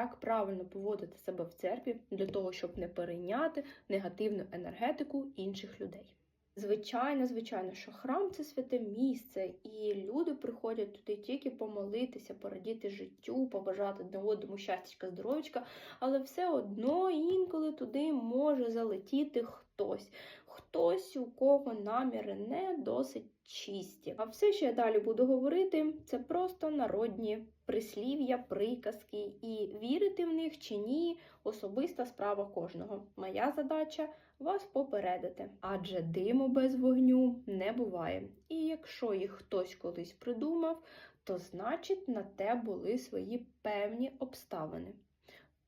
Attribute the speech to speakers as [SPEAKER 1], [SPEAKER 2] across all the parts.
[SPEAKER 1] як правильно поводити себе в церкві для того, щоб не перейняти негативну енергетику інших людей. Звичайно, звичайно, що храм це святе місце, і люди приходять туди тільки помолитися, порадіти життю, побажати одне одному щастячка, здоров'ячка, але все одно інколи туди може залетіти хтось. Хтось, у кого наміри не досить чисті. А все, що я далі буду говорити, це просто народні прислів'я, приказки, і вірити в них чи ні особиста справа кожного. Моя задача вас попередити, адже диму без вогню не буває. І якщо їх хтось колись придумав, то значить на те були свої певні обставини.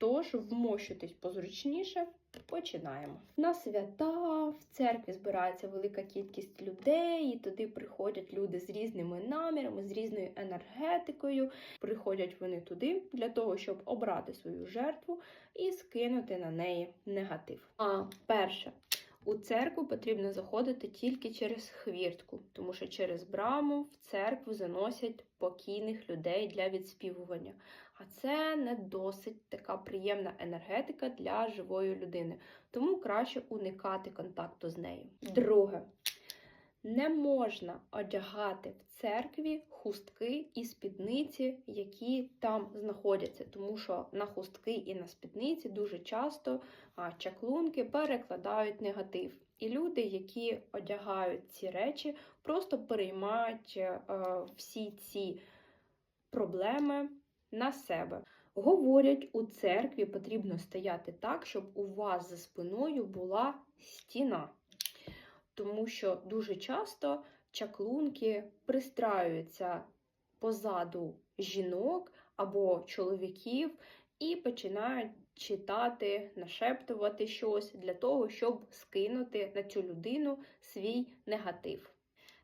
[SPEAKER 1] Тож вмощуйтесь позручніше, починаємо. На свята в церкві збирається велика кількість людей, і туди приходять люди з різними намірами, з різною енергетикою. Приходять вони туди для того, щоб обрати свою жертву і скинути на неї негатив. А перше. У церкву потрібно заходити тільки через хвіртку, тому що через браму в церкву заносять покійних людей для відспівування. А це не досить така приємна енергетика для живої людини, тому краще уникати контакту з нею. Друге. Не можна одягати в церкві хустки і спідниці, які там знаходяться, тому що на хустки і на спідниці дуже часто чаклунки перекладають негатив. І люди, які одягають ці речі, просто переймають е, всі ці проблеми на себе. Говорять, у церкві потрібно стояти так, щоб у вас за спиною була стіна тому що дуже часто чаклунки пристраюються позаду жінок або чоловіків і починають читати, нашептувати щось для того, щоб скинути на цю людину свій негатив.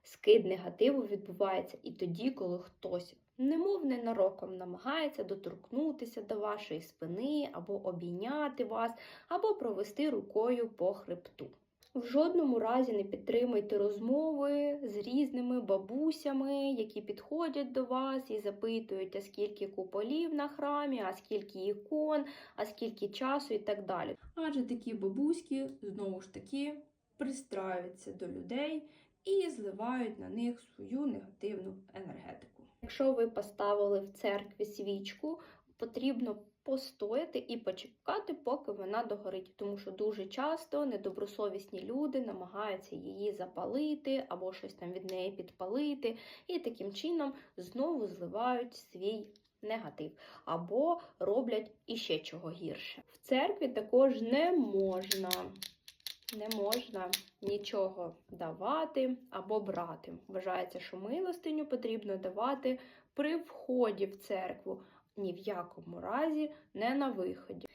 [SPEAKER 1] Скид негативу відбувається і тоді, коли хтось, немов ненароком, намагається доторкнутися до вашої спини, або обійняти вас, або провести рукою по хребту. В жодному разі не підтримуйте розмови з різними бабусями, які підходять до вас і запитують, а скільки куполів на храмі, а скільки ікон, а скільки часу і так далі. Адже такі бабуськи знову ж таки пристраюються до людей і зливають на них свою негативну енергетику. Якщо ви поставили в церкві свічку, потрібно постояти і почекати, поки вона догорить, тому що дуже часто недобросовісні люди намагаються її запалити або щось там від неї підпалити, і таким чином знову зливають свій негатив, або роблять іще чого гірше. В церкві також не можна. Не можна нічого давати або брати. Вважається, що милостиню потрібно давати при вході в церкву, ні в якому разі не на виході.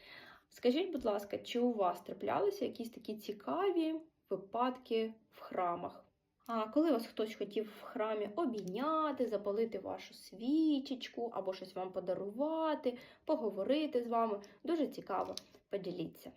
[SPEAKER 1] Скажіть, будь ласка, чи у вас траплялися якісь такі цікаві випадки в храмах? А коли вас хтось хотів в храмі обійняти, запалити вашу свічечку або щось вам подарувати, поговорити з вами, дуже цікаво, поділіться.